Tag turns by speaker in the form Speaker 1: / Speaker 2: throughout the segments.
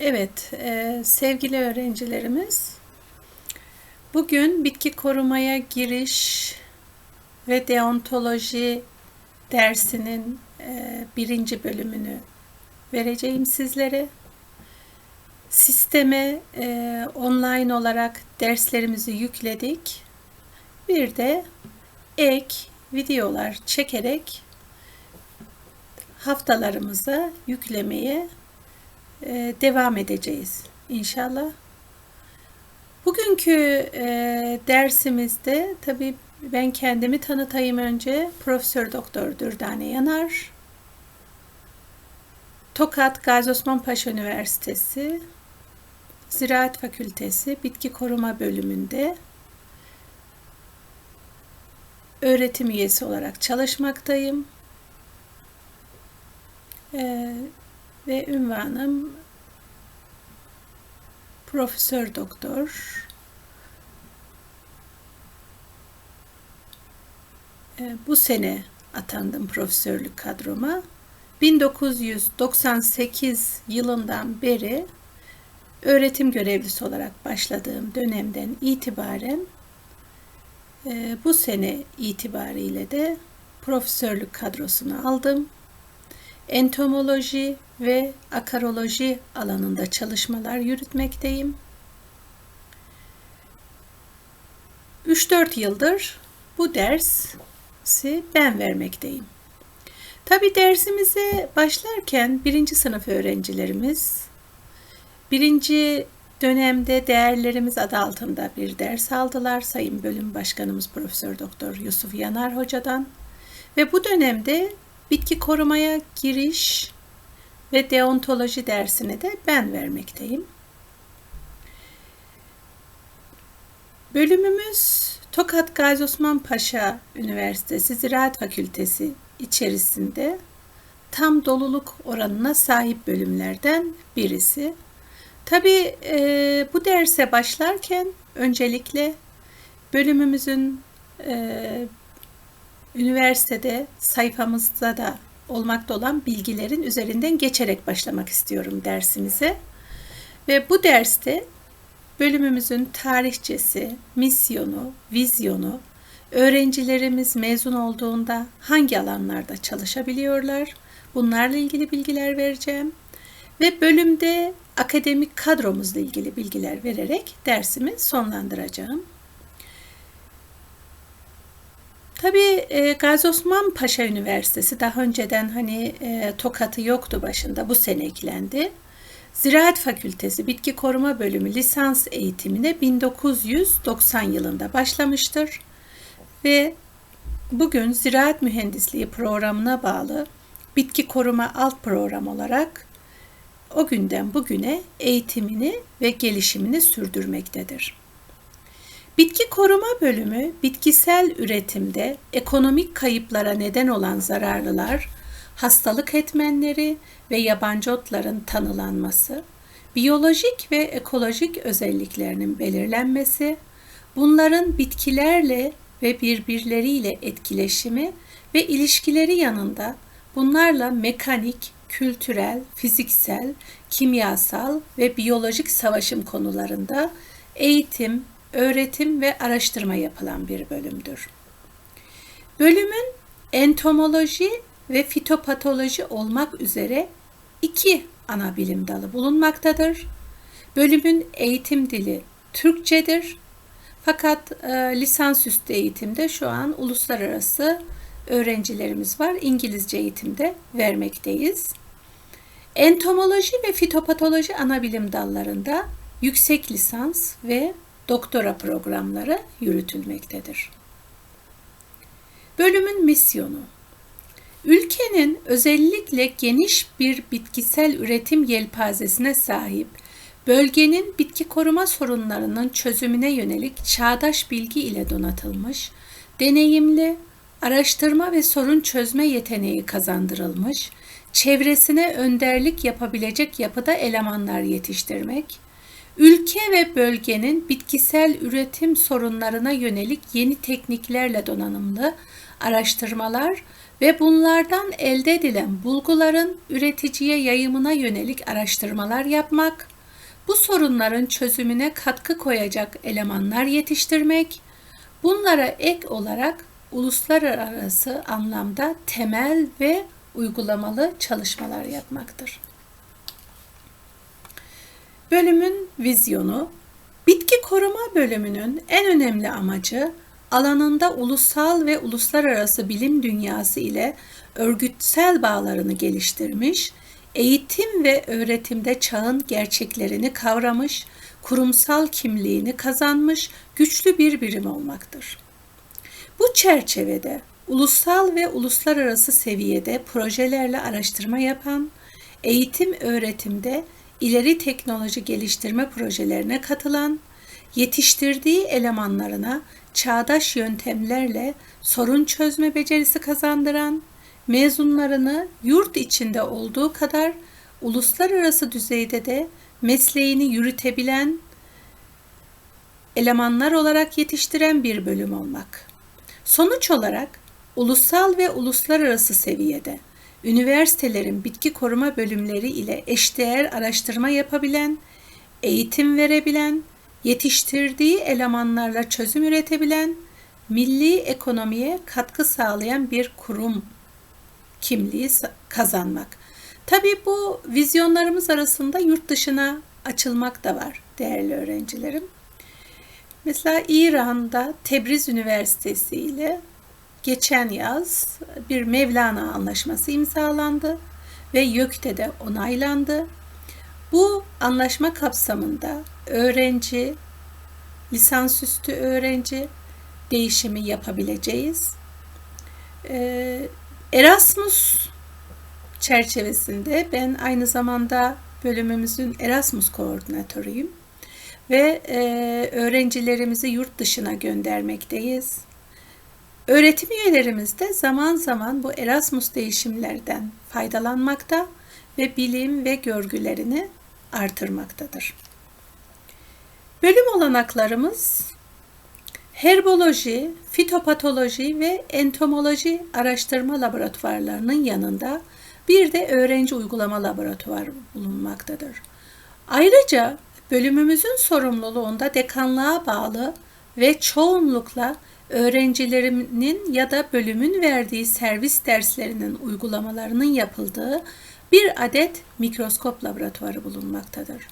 Speaker 1: Evet, e, sevgili öğrencilerimiz, bugün bitki korumaya giriş ve deontoloji dersinin e, birinci bölümünü vereceğim sizlere. Sisteme e, online olarak derslerimizi yükledik. Bir de ek videolar çekerek haftalarımıza yüklemeye devam edeceğiz inşallah. Bugünkü e, dersimizde tabii ben kendimi tanıtayım önce. Profesör Doktor Dürdane Yanar. Tokat Gazi Osman Paşa Üniversitesi Ziraat Fakültesi Bitki Koruma Bölümünde öğretim üyesi olarak çalışmaktayım. Ee, ve ünvanım Profesör Doktor. Ee, bu sene atandım profesörlük kadroma. 1998 yılından beri öğretim görevlisi olarak başladığım dönemden itibaren e, bu sene itibariyle de profesörlük kadrosunu aldım entomoloji ve akaroloji alanında çalışmalar yürütmekteyim. 3-4 yıldır bu dersi ben vermekteyim. Tabi dersimize başlarken birinci sınıf öğrencilerimiz birinci dönemde değerlerimiz adı altında bir ders aldılar. Sayın Bölüm Başkanımız Profesör Doktor Yusuf Yanar Hoca'dan ve bu dönemde Bitki korumaya giriş ve deontoloji dersini de ben vermekteyim. Bölümümüz Tokat Gazi Osman Paşa Üniversitesi Ziraat Fakültesi içerisinde tam doluluk oranına sahip bölümlerden birisi. Tabi e, bu derse başlarken öncelikle bölümümüzün e, üniversitede sayfamızda da olmakta olan bilgilerin üzerinden geçerek başlamak istiyorum dersimize. Ve bu derste bölümümüzün tarihçesi, misyonu, vizyonu, öğrencilerimiz mezun olduğunda hangi alanlarda çalışabiliyorlar, bunlarla ilgili bilgiler vereceğim. Ve bölümde akademik kadromuzla ilgili bilgiler vererek dersimi sonlandıracağım. Tabii e, Gazi Osman Paşa Üniversitesi daha önceden hani e, Tokat'ı yoktu başında bu sene eklendi. Ziraat Fakültesi Bitki Koruma Bölümü lisans eğitimine 1990 yılında başlamıştır ve bugün Ziraat Mühendisliği programına bağlı bitki koruma alt program olarak o günden bugüne eğitimini ve gelişimini sürdürmektedir. Bitki koruma bölümü bitkisel üretimde ekonomik kayıplara neden olan zararlılar, hastalık etmenleri ve yabancı otların tanılanması, biyolojik ve ekolojik özelliklerinin belirlenmesi, bunların bitkilerle ve birbirleriyle etkileşimi ve ilişkileri yanında bunlarla mekanik, kültürel, fiziksel, kimyasal ve biyolojik savaşım konularında eğitim, öğretim ve araştırma yapılan bir bölümdür. Bölümün entomoloji ve fitopatoloji olmak üzere iki ana bilim dalı bulunmaktadır. Bölümün eğitim dili Türkçedir. Fakat e, lisansüstü eğitimde şu an uluslararası öğrencilerimiz var. İngilizce eğitimde vermekteyiz. Entomoloji ve fitopatoloji ana bilim dallarında yüksek lisans ve doktora programları yürütülmektedir. Bölümün misyonu Ülkenin özellikle geniş bir bitkisel üretim yelpazesine sahip, bölgenin bitki koruma sorunlarının çözümüne yönelik çağdaş bilgi ile donatılmış, deneyimli, araştırma ve sorun çözme yeteneği kazandırılmış, çevresine önderlik yapabilecek yapıda elemanlar yetiştirmek, ülke ve bölgenin bitkisel üretim sorunlarına yönelik yeni tekniklerle donanımlı araştırmalar ve bunlardan elde edilen bulguların üreticiye yayımına yönelik araştırmalar yapmak, bu sorunların çözümüne katkı koyacak elemanlar yetiştirmek, bunlara ek olarak uluslararası anlamda temel ve uygulamalı çalışmalar yapmaktır. Bölümün vizyonu Bitki koruma bölümünün en önemli amacı alanında ulusal ve uluslararası bilim dünyası ile örgütsel bağlarını geliştirmiş, eğitim ve öğretimde çağın gerçeklerini kavramış, kurumsal kimliğini kazanmış güçlü bir birim olmaktır. Bu çerçevede ulusal ve uluslararası seviyede projelerle araştırma yapan, eğitim öğretimde ileri teknoloji geliştirme projelerine katılan, yetiştirdiği elemanlarına çağdaş yöntemlerle sorun çözme becerisi kazandıran, mezunlarını yurt içinde olduğu kadar uluslararası düzeyde de mesleğini yürütebilen elemanlar olarak yetiştiren bir bölüm olmak. Sonuç olarak ulusal ve uluslararası seviyede üniversitelerin bitki koruma bölümleri ile eşdeğer araştırma yapabilen, eğitim verebilen, yetiştirdiği elemanlarla çözüm üretebilen, milli ekonomiye katkı sağlayan bir kurum kimliği kazanmak. Tabii bu vizyonlarımız arasında yurt dışına açılmak da var değerli öğrencilerim. Mesela İran'da Tebriz Üniversitesi ile geçen yaz bir Mevlana Anlaşması imzalandı ve YÖK'te de onaylandı. Bu anlaşma kapsamında öğrenci, lisansüstü öğrenci değişimi yapabileceğiz. Ee, Erasmus çerçevesinde ben aynı zamanda bölümümüzün Erasmus koordinatörüyüm ve e, öğrencilerimizi yurt dışına göndermekteyiz. Öğretim üyelerimiz de zaman zaman bu Erasmus değişimlerden faydalanmakta ve bilim ve görgülerini artırmaktadır. Bölüm olanaklarımız herboloji, fitopatoloji ve entomoloji araştırma laboratuvarlarının yanında bir de öğrenci uygulama laboratuvarı bulunmaktadır. Ayrıca bölümümüzün sorumluluğunda dekanlığa bağlı ve çoğunlukla öğrencilerinin ya da bölümün verdiği servis derslerinin uygulamalarının yapıldığı bir adet mikroskop laboratuvarı bulunmaktadır.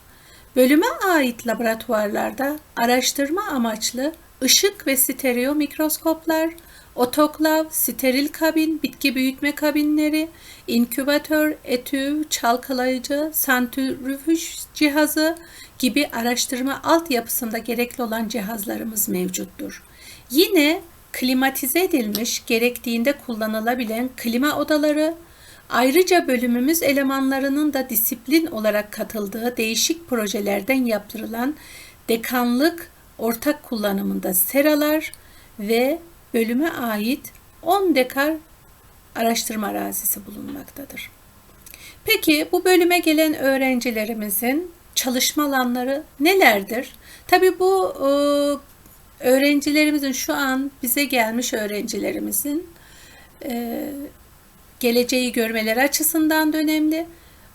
Speaker 1: Bölüme ait laboratuvarlarda araştırma amaçlı ışık ve stereo mikroskoplar, otoklav, steril kabin, bitki büyütme kabinleri, inkübatör, etü, çalkalayıcı, santrifüj cihazı gibi araştırma altyapısında gerekli olan cihazlarımız mevcuttur. Yine klimatize edilmiş, gerektiğinde kullanılabilen klima odaları, ayrıca bölümümüz elemanlarının da disiplin olarak katıldığı değişik projelerden yaptırılan dekanlık ortak kullanımında seralar ve bölüme ait 10 dekar araştırma arazisi bulunmaktadır. Peki bu bölüme gelen öğrencilerimizin çalışma alanları nelerdir? Tabi bu e, öğrencilerimizin şu an bize gelmiş öğrencilerimizin e, geleceği görmeleri açısından da önemli.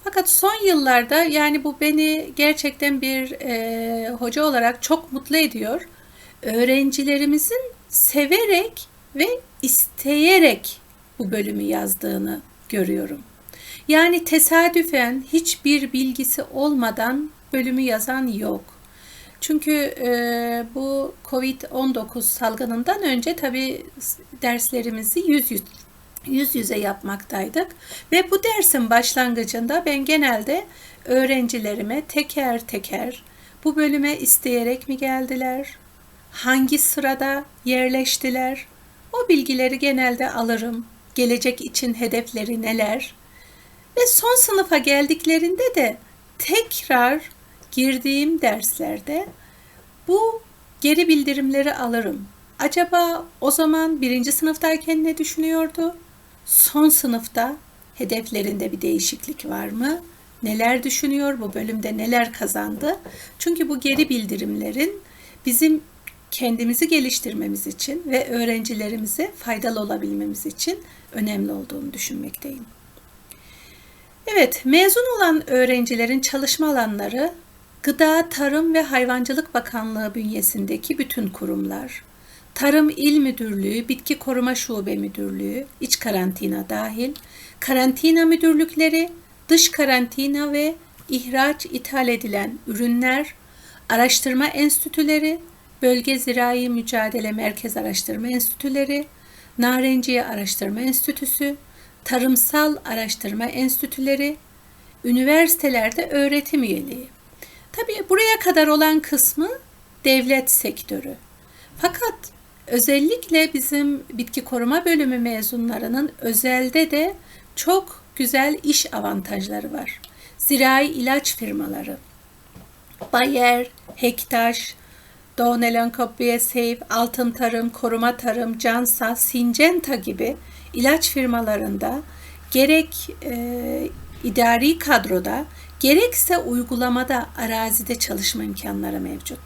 Speaker 1: Fakat son yıllarda yani bu beni gerçekten bir e, hoca olarak çok mutlu ediyor. Öğrencilerimizin severek ve isteyerek bu bölümü yazdığını görüyorum. Yani tesadüfen hiçbir bilgisi olmadan bölümü yazan yok. Çünkü e, bu Covid-19 salgınından önce tabii derslerimizi yüz yüz yüz yüze yapmaktaydık ve bu dersin başlangıcında ben genelde öğrencilerime teker teker bu bölüme isteyerek mi geldiler? Hangi sırada yerleştiler? O bilgileri genelde alırım. Gelecek için hedefleri neler? Ve son sınıfa geldiklerinde de tekrar girdiğim derslerde bu geri bildirimleri alırım. Acaba o zaman birinci sınıftayken ne düşünüyordu? Son sınıfta hedeflerinde bir değişiklik var mı? Neler düşünüyor? Bu bölümde neler kazandı? Çünkü bu geri bildirimlerin bizim kendimizi geliştirmemiz için ve öğrencilerimize faydalı olabilmemiz için önemli olduğunu düşünmekteyim. Evet, mezun olan öğrencilerin çalışma alanları Gıda, Tarım ve Hayvancılık Bakanlığı bünyesindeki bütün kurumlar, Tarım İl Müdürlüğü, Bitki Koruma Şube Müdürlüğü, iç karantina dahil, karantina müdürlükleri, dış karantina ve ihraç ithal edilen ürünler, araştırma enstitüleri, Bölge Zirai Mücadele Merkez Araştırma Enstitüleri, Narenciye Araştırma Enstitüsü, Tarımsal Araştırma Enstitüleri, üniversitelerde öğretim üyeliği. Tabii buraya kadar olan kısmı devlet sektörü. Fakat özellikle bizim bitki koruma bölümü mezunlarının özelde de çok güzel iş avantajları var. Zirai ilaç firmaları, Bayer, Hektaş, Doğanelen Kopya Save, Altın Tarım, Koruma Tarım, Cansa, Syngenta gibi ilaç firmalarında gerek e, idari kadroda gerekse uygulamada arazide çalışma imkanları mevcut.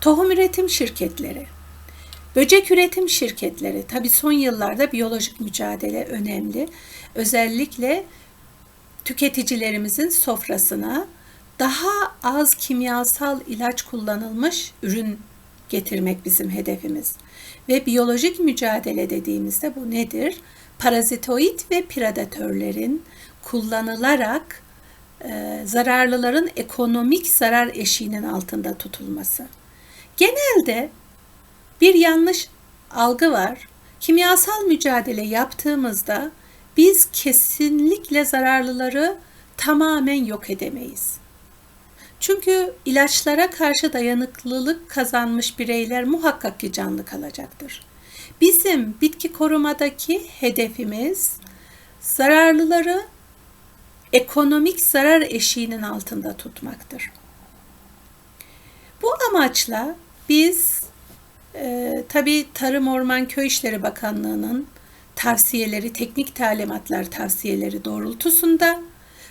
Speaker 1: Tohum üretim şirketleri, böcek üretim şirketleri, tabi son yıllarda biyolojik mücadele önemli. Özellikle tüketicilerimizin sofrasına daha az kimyasal ilaç kullanılmış ürün getirmek bizim hedefimiz. Ve biyolojik mücadele dediğimizde bu nedir? Parazitoid ve predatörlerin kullanılarak e, zararlıların ekonomik zarar eşiğinin altında tutulması. Genelde bir yanlış algı var. Kimyasal mücadele yaptığımızda biz kesinlikle zararlıları tamamen yok edemeyiz. Çünkü ilaçlara karşı dayanıklılık kazanmış bireyler muhakkak ki canlı kalacaktır. Bizim bitki korumadaki hedefimiz zararlıları ekonomik zarar eşiğinin altında tutmaktır. Bu amaçla biz e, tabi Tarım Orman Köy İşleri Bakanlığı'nın tavsiyeleri, teknik talimatlar tavsiyeleri doğrultusunda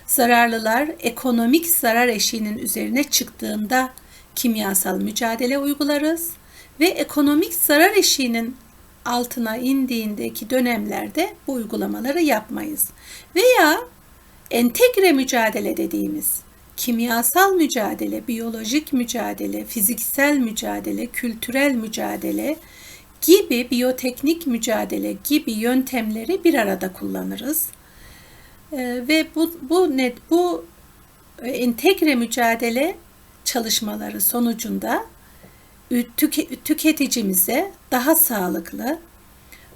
Speaker 1: zararlılar ekonomik zarar eşiğinin üzerine çıktığında kimyasal mücadele uygularız ve ekonomik zarar eşiğinin altına indiğindeki dönemlerde bu uygulamaları yapmayız. Veya entegre mücadele dediğimiz kimyasal mücadele, biyolojik mücadele, fiziksel mücadele, kültürel mücadele gibi biyoteknik mücadele gibi yöntemleri bir arada kullanırız. Ee, ve bu bu net bu e, entegre mücadele çalışmaları sonucunda tüketicimize daha sağlıklı,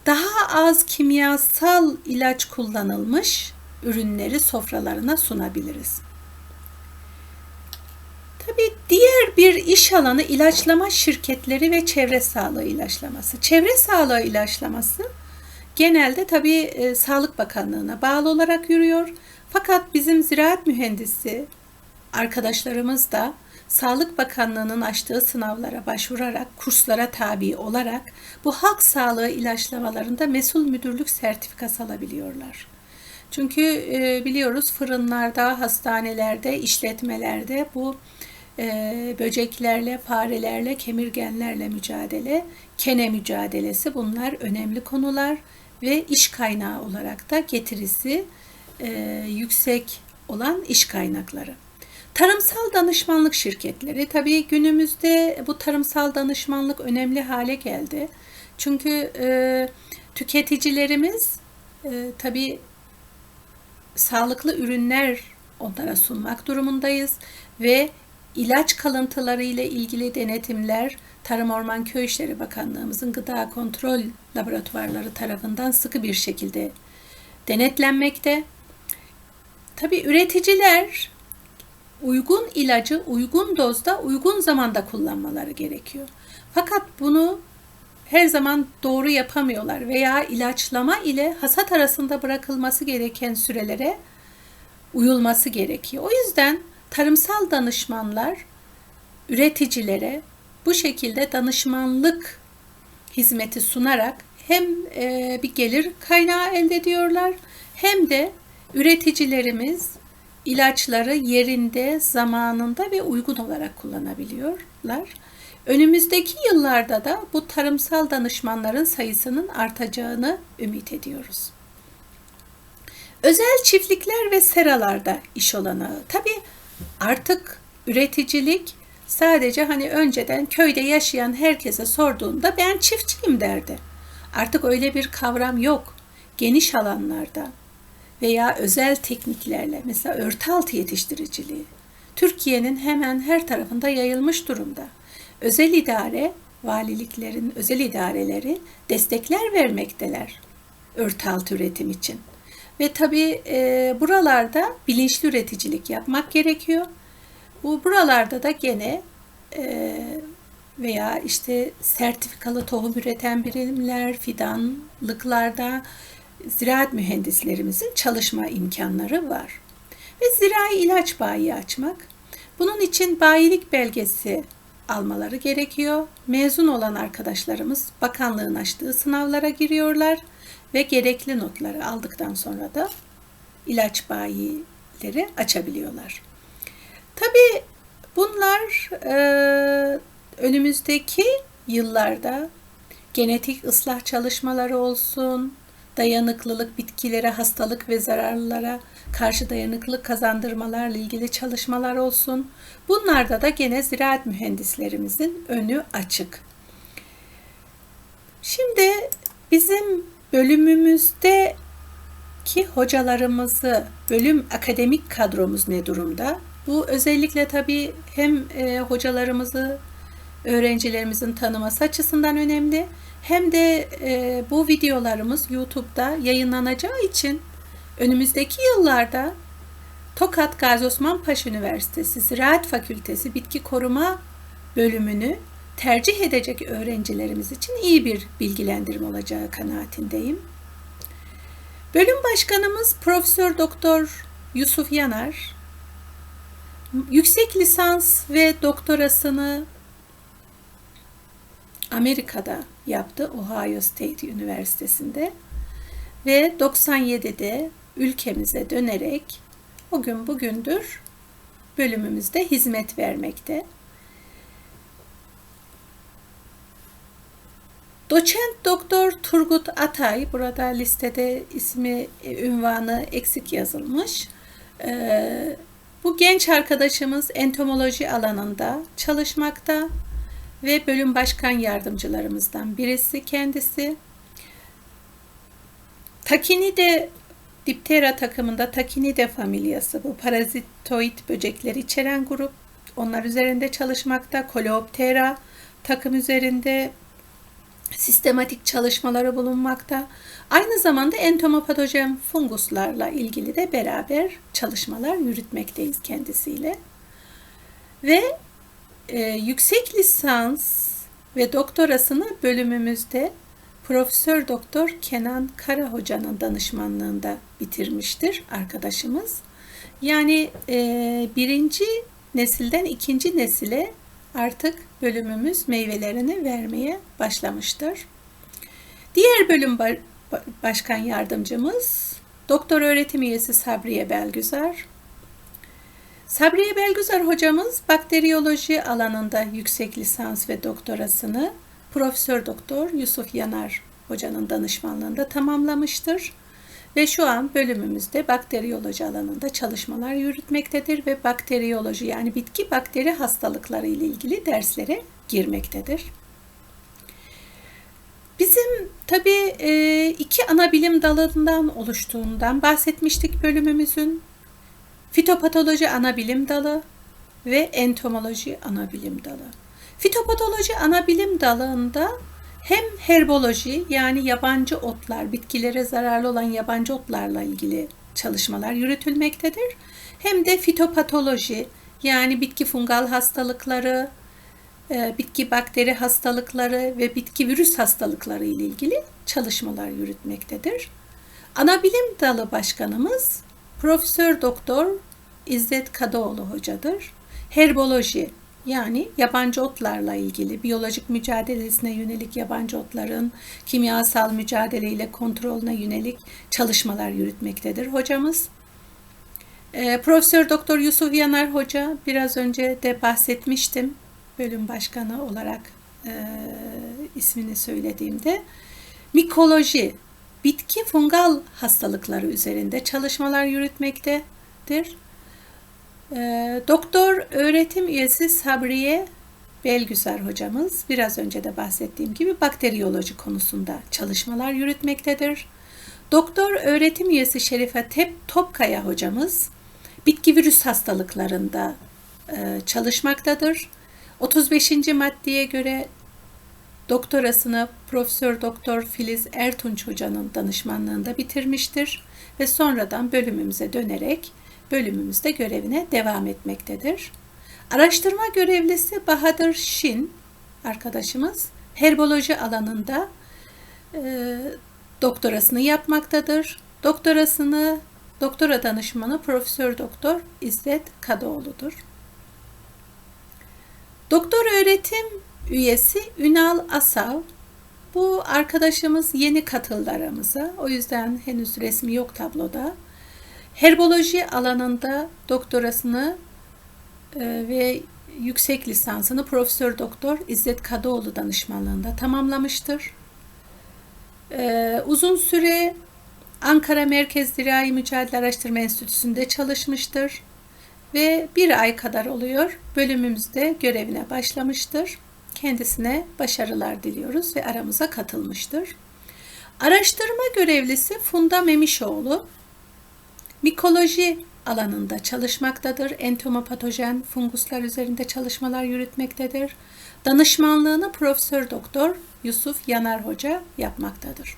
Speaker 1: daha az kimyasal ilaç kullanılmış ürünleri sofralarına sunabiliriz. Tabii diğer bir iş alanı ilaçlama şirketleri ve çevre sağlığı ilaçlaması. Çevre sağlığı ilaçlaması genelde tabii e, Sağlık Bakanlığı'na bağlı olarak yürüyor. Fakat bizim ziraat mühendisi arkadaşlarımız da Sağlık Bakanlığı'nın açtığı sınavlara başvurarak, kurslara tabi olarak bu halk sağlığı ilaçlamalarında mesul müdürlük sertifikası alabiliyorlar. Çünkü e, biliyoruz fırınlarda, hastanelerde, işletmelerde bu e, böceklerle, farelerle, kemirgenlerle mücadele, kene mücadelesi bunlar önemli konular ve iş kaynağı olarak da getirisi e, yüksek olan iş kaynakları. Tarımsal danışmanlık şirketleri tabii günümüzde bu tarımsal danışmanlık önemli hale geldi. Çünkü e, tüketicilerimiz e, tabii sağlıklı ürünler onlara sunmak durumundayız ve ilaç kalıntıları ile ilgili denetimler Tarım Orman Köy İşleri Bakanlığımızın gıda kontrol laboratuvarları tarafından sıkı bir şekilde denetlenmekte. Tabi üreticiler uygun ilacı uygun dozda uygun zamanda kullanmaları gerekiyor. Fakat bunu her zaman doğru yapamıyorlar veya ilaçlama ile hasat arasında bırakılması gereken sürelere uyulması gerekiyor. O yüzden tarımsal danışmanlar üreticilere bu şekilde danışmanlık hizmeti sunarak hem e, bir gelir kaynağı elde ediyorlar hem de üreticilerimiz ilaçları yerinde, zamanında ve uygun olarak kullanabiliyorlar. Önümüzdeki yıllarda da bu tarımsal danışmanların sayısının artacağını ümit ediyoruz. Özel çiftlikler ve seralarda iş olanağı. Tabi artık üreticilik sadece hani önceden köyde yaşayan herkese sorduğunda ben çiftçiyim derdi. Artık öyle bir kavram yok. Geniş alanlarda veya özel tekniklerle mesela örtü altı yetiştiriciliği Türkiye'nin hemen her tarafında yayılmış durumda. Özel idare, valiliklerin özel idareleri destekler vermekteler örtü üretim için. Ve tabii e, buralarda bilinçli üreticilik yapmak gerekiyor. Bu buralarda da gene e, veya işte sertifikalı tohum üreten birimler, fidanlıklarda ziraat mühendislerimizin çalışma imkanları var. Ve zirai ilaç bayi açmak. Bunun için bayilik belgesi almaları gerekiyor. Mezun olan arkadaşlarımız bakanlığın açtığı sınavlara giriyorlar ve gerekli notları aldıktan sonra da ilaç bayileri açabiliyorlar. Tabii bunlar e, önümüzdeki yıllarda genetik ıslah çalışmaları olsun, dayanıklılık bitkilere, hastalık ve zararlılara karşı dayanıklılık kazandırmalarla ilgili çalışmalar olsun. Bunlarda da gene ziraat mühendislerimizin önü açık. Şimdi bizim bölümümüzde ki hocalarımızı, bölüm akademik kadromuz ne durumda? Bu özellikle tabii hem e, hocalarımızı öğrencilerimizin tanıması açısından önemli hem de e, bu videolarımız YouTube'da yayınlanacağı için önümüzdeki yıllarda Tokat Gazi Osman Paşa Üniversitesi Ziraat Fakültesi Bitki Koruma bölümünü tercih edecek öğrencilerimiz için iyi bir bilgilendirme olacağı kanaatindeyim. Bölüm başkanımız Profesör Doktor Yusuf Yanar yüksek lisans ve doktorasını Amerika'da yaptı Ohio State Üniversitesi'nde ve 97'de ülkemize dönerek o gün bugündür bölümümüzde hizmet vermekte. Doçent Doktor Turgut Atay, burada listede ismi, e, ünvanı eksik yazılmış. Ee, bu genç arkadaşımız entomoloji alanında çalışmakta ve bölüm başkan yardımcılarımızdan birisi kendisi. Takinide Diptera takımında Takinide familyası bu parazitoid böcekleri içeren grup. Onlar üzerinde çalışmakta. Coleoptera takım üzerinde sistematik çalışmaları bulunmakta. Aynı zamanda entomopatojen funguslarla ilgili de beraber çalışmalar yürütmekteyiz kendisiyle. Ve e, yüksek lisans ve doktorasını bölümümüzde Profesör Doktor Kenan Kara Hoca'nın danışmanlığında bitirmiştir arkadaşımız. Yani e, birinci nesilden ikinci nesile artık bölümümüz meyvelerini vermeye başlamıştır. Diğer bölüm başkan yardımcımız doktor öğretim üyesi Sabriye Belgüzar. Sabriye Belgüzar hocamız bakteriyoloji alanında yüksek lisans ve doktorasını Profesör Doktor Yusuf Yanar hocanın danışmanlığında tamamlamıştır ve şu an bölümümüzde bakteriyoloji alanında çalışmalar yürütmektedir ve bakteriyoloji yani bitki bakteri hastalıkları ile ilgili derslere girmektedir. Bizim tabi e, iki ana bilim dalından oluştuğundan bahsetmiştik bölümümüzün. Fitopatoloji ana bilim dalı ve entomoloji ana bilim dalı. Fitopatoloji ana bilim dalında hem herboloji yani yabancı otlar, bitkilere zararlı olan yabancı otlarla ilgili çalışmalar yürütülmektedir. Hem de fitopatoloji yani bitki fungal hastalıkları, e, bitki bakteri hastalıkları ve bitki virüs hastalıkları ile ilgili çalışmalar yürütmektedir. Ana bilim dalı başkanımız Profesör Doktor İzzet Kadıoğlu hocadır. Herboloji yani yabancı otlarla ilgili biyolojik mücadelesine yönelik yabancı otların kimyasal mücadeleyle kontrolüne yönelik çalışmalar yürütmektedir hocamız. E, Profesör Doktor Yusuf Yanar Hoca biraz önce de bahsetmiştim. bölüm başkanı olarak e, ismini söylediğimde mikoloji, bitki fungal hastalıkları üzerinde çalışmalar yürütmektedir. E, doktor öğretim üyesi Sabriye Belgüzar hocamız biraz önce de bahsettiğim gibi bakteriyoloji konusunda çalışmalar yürütmektedir. Doktor öğretim üyesi Şerife Tep Topkaya hocamız bitki virüs hastalıklarında e, çalışmaktadır. 35. maddeye göre doktorasını Profesör Doktor Filiz Ertunç hocanın danışmanlığında bitirmiştir ve sonradan bölümümüze dönerek bölümümüzde görevine devam etmektedir. Araştırma görevlisi Bahadır Şin arkadaşımız herboloji alanında e, doktorasını yapmaktadır. Doktorasını doktora danışmanı Profesör Doktor İzzet Kadıoğlu'dur. Doktor öğretim üyesi Ünal Asav. Bu arkadaşımız yeni katıldı aramıza. O yüzden henüz resmi yok tabloda. Herboloji alanında doktorasını e, ve yüksek lisansını Profesör Doktor İzzet Kadıoğlu danışmanlığında tamamlamıştır. E, uzun süre Ankara Merkez Zirai Mücadele Araştırma Enstitüsü'nde çalışmıştır ve bir ay kadar oluyor bölümümüzde görevine başlamıştır. Kendisine başarılar diliyoruz ve aramıza katılmıştır. Araştırma görevlisi Funda Memişoğlu mikoloji alanında çalışmaktadır. Entomopatojen funguslar üzerinde çalışmalar yürütmektedir. Danışmanlığını Profesör Doktor Yusuf Yanar Hoca yapmaktadır.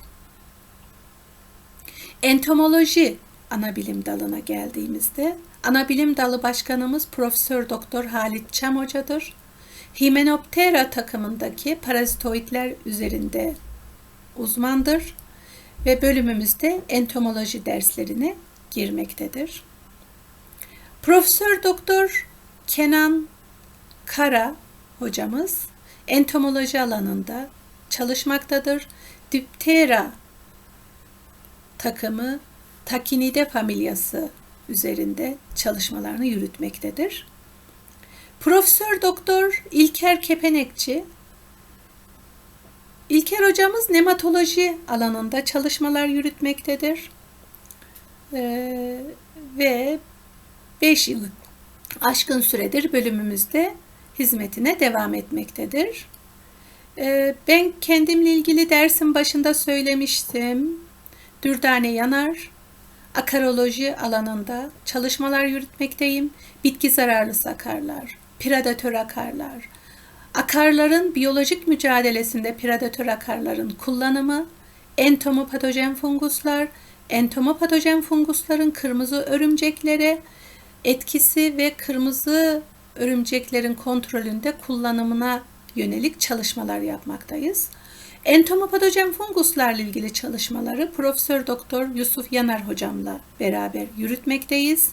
Speaker 1: Entomoloji ana bilim dalına geldiğimizde ana bilim dalı başkanımız Profesör Doktor Halit Çam Hoca'dır. Hymenoptera takımındaki parazitoidler üzerinde uzmandır ve bölümümüzde entomoloji derslerine girmektedir. Profesör Doktor Kenan Kara hocamız entomoloji alanında çalışmaktadır. Diptera takımı Takinide familyası üzerinde çalışmalarını yürütmektedir. Profesör Doktor İlker Kepenekçi İlker hocamız nematoloji alanında çalışmalar yürütmektedir. Ee, ve 5 yıl aşkın süredir bölümümüzde hizmetine devam etmektedir. Ee, ben kendimle ilgili dersin başında söylemiştim. Dürdane Yanar, akaroloji alanında çalışmalar yürütmekteyim. Bitki zararlı sakarlar, predatör akarlar, akarların biyolojik mücadelesinde predatör akarların kullanımı, entomopatojen funguslar, entomopatojen fungusların kırmızı örümceklere etkisi ve kırmızı örümceklerin kontrolünde kullanımına yönelik çalışmalar yapmaktayız. Entomopatojen funguslarla ilgili çalışmaları Profesör Doktor Yusuf Yanar hocamla beraber yürütmekteyiz.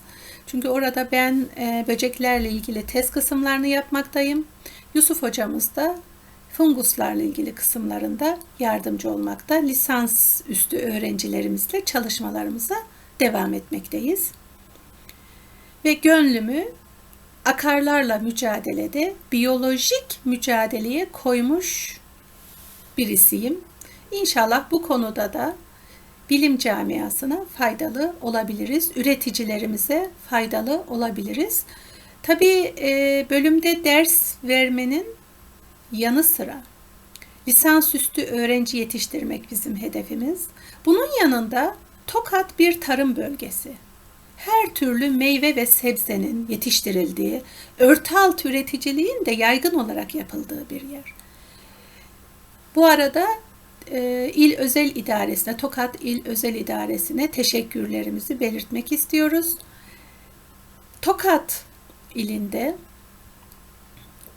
Speaker 1: Çünkü orada ben e, böceklerle ilgili test kısımlarını yapmaktayım. Yusuf hocamız da funguslarla ilgili kısımlarında yardımcı olmakta. Lisans üstü öğrencilerimizle çalışmalarımıza devam etmekteyiz. Ve gönlümü akarlarla mücadelede biyolojik mücadeleye koymuş birisiyim. İnşallah bu konuda da bilim camiasına faydalı olabiliriz. Üreticilerimize faydalı olabiliriz. Tabii e, bölümde ders vermenin yanı sıra lisansüstü öğrenci yetiştirmek bizim hedefimiz. Bunun yanında Tokat bir tarım bölgesi. Her türlü meyve ve sebzenin yetiştirildiği, örtalt üreticiliğin de yaygın olarak yapıldığı bir yer. Bu arada e, İl Özel İdaresine, Tokat İl Özel İdaresine teşekkürlerimizi belirtmek istiyoruz. Tokat ilinde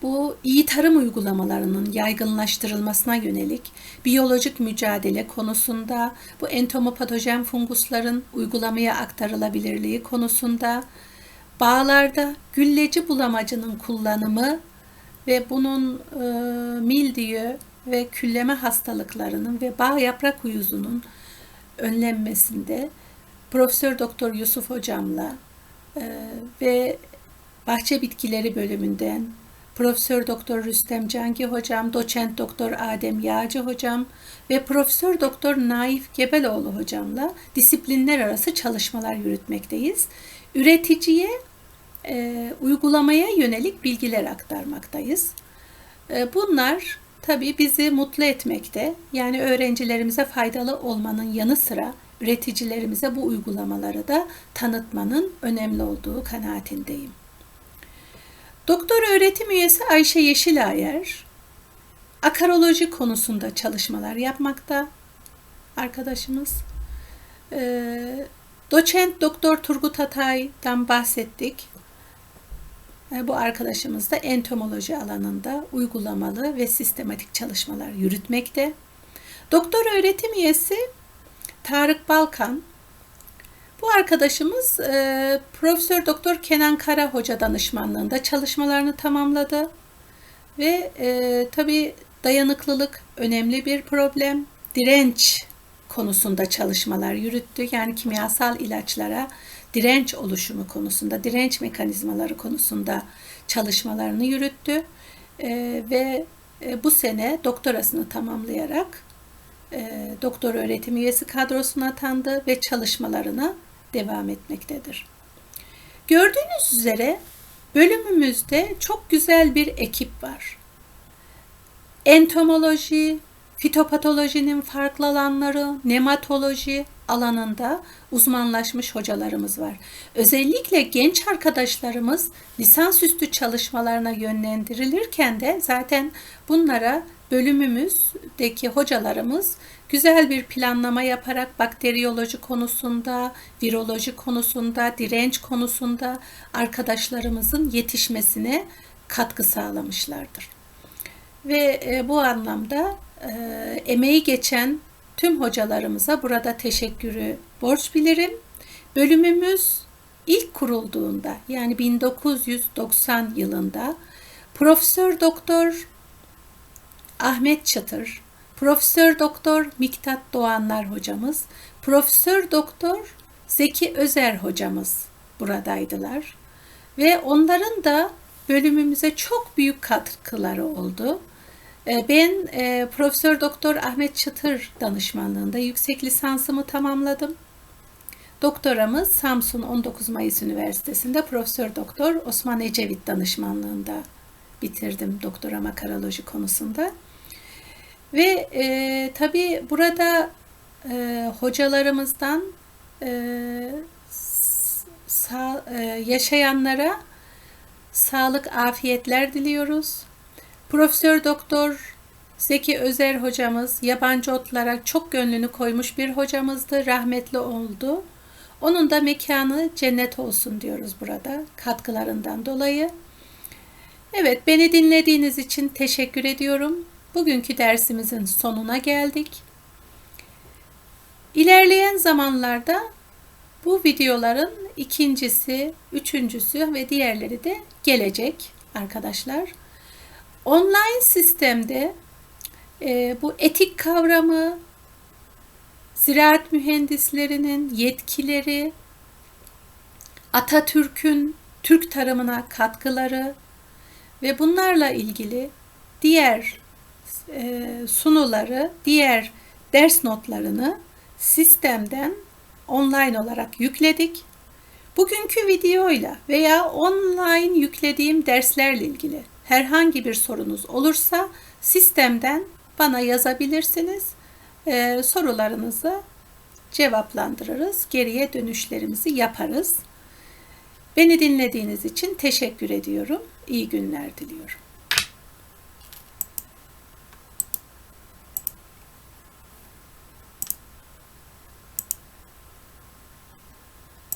Speaker 1: bu iyi tarım uygulamalarının yaygınlaştırılmasına yönelik biyolojik mücadele konusunda, bu entomopatojen fungusların uygulamaya aktarılabilirliği konusunda, bağlarda gülleci bulamacının kullanımı ve bunun e, mildiyo ve külleme hastalıklarının ve bağ yaprak uyuzunun önlenmesinde Profesör Doktor Yusuf hocamla e, ve bahçe bitkileri bölümünden Profesör Doktor Rüstem Cangi hocam, Doçent Doktor Adem Yağcı hocam ve Profesör Doktor Naif Gebeloğlu hocamla disiplinler arası çalışmalar yürütmekteyiz. Üreticiye e, uygulamaya yönelik bilgiler aktarmaktayız. E, bunlar tabii bizi mutlu etmekte. Yani öğrencilerimize faydalı olmanın yanı sıra üreticilerimize bu uygulamaları da tanıtmanın önemli olduğu kanaatindeyim. Doktor öğretim üyesi Ayşe Yeşilayer akaroloji konusunda çalışmalar yapmakta arkadaşımız. Ee, doçent Doktor Turgut Atay'dan bahsettik. Ee, bu arkadaşımız da entomoloji alanında uygulamalı ve sistematik çalışmalar yürütmekte. Doktor öğretim üyesi Tarık Balkan. Bu arkadaşımız e, Profesör Doktor Kenan Kara Hoca danışmanlığında çalışmalarını tamamladı. Ve e, tabi dayanıklılık önemli bir problem. Direnç konusunda çalışmalar yürüttü. Yani kimyasal ilaçlara direnç oluşumu konusunda, direnç mekanizmaları konusunda çalışmalarını yürüttü. E, ve e, bu sene doktorasını tamamlayarak e, doktor öğretim üyesi kadrosuna atandı ve çalışmalarına devam etmektedir. Gördüğünüz üzere bölümümüzde çok güzel bir ekip var. Entomoloji, fitopatolojinin farklı alanları, nematoloji alanında uzmanlaşmış hocalarımız var. Özellikle genç arkadaşlarımız lisansüstü çalışmalarına yönlendirilirken de zaten bunlara bölümümüzdeki hocalarımız güzel bir planlama yaparak bakteriyoloji konusunda, viroloji konusunda, direnç konusunda arkadaşlarımızın yetişmesine katkı sağlamışlardır. Ve e, bu anlamda e, emeği geçen tüm hocalarımıza burada teşekkürü borç bilirim. Bölümümüz ilk kurulduğunda yani 1990 yılında Profesör Doktor Ahmet Çatır, Profesör Doktor Miktat Doğanlar hocamız, Profesör Doktor Zeki Özer hocamız buradaydılar. Ve onların da bölümümüze çok büyük katkıları oldu. Ee, ben e, Profesör Doktor Ahmet Çatır danışmanlığında yüksek lisansımı tamamladım. Doktoramız Samsun 19 Mayıs Üniversitesi'nde Profesör Doktor Osman Ecevit danışmanlığında bitirdim doktora makaroloji konusunda. Ve e, tabii burada e, hocalarımızdan e, sağ, e, yaşayanlara sağlık, afiyetler diliyoruz. Profesör Doktor Zeki Özer hocamız yabancı otlara çok gönlünü koymuş bir hocamızdı. Rahmetli oldu. Onun da mekanı cennet olsun diyoruz burada katkılarından dolayı. Evet beni dinlediğiniz için teşekkür ediyorum. Bugünkü dersimizin sonuna geldik. İlerleyen zamanlarda bu videoların ikincisi, üçüncüsü ve diğerleri de gelecek arkadaşlar. Online sistemde e, bu etik kavramı, ziraat mühendislerinin yetkileri, Atatürk'ün Türk tarımına katkıları ve bunlarla ilgili diğer sunuları, diğer ders notlarını sistemden online olarak yükledik. Bugünkü videoyla veya online yüklediğim derslerle ilgili herhangi bir sorunuz olursa sistemden bana yazabilirsiniz. Ee, sorularınızı cevaplandırırız. Geriye dönüşlerimizi yaparız. Beni dinlediğiniz için teşekkür ediyorum. İyi günler diliyorum.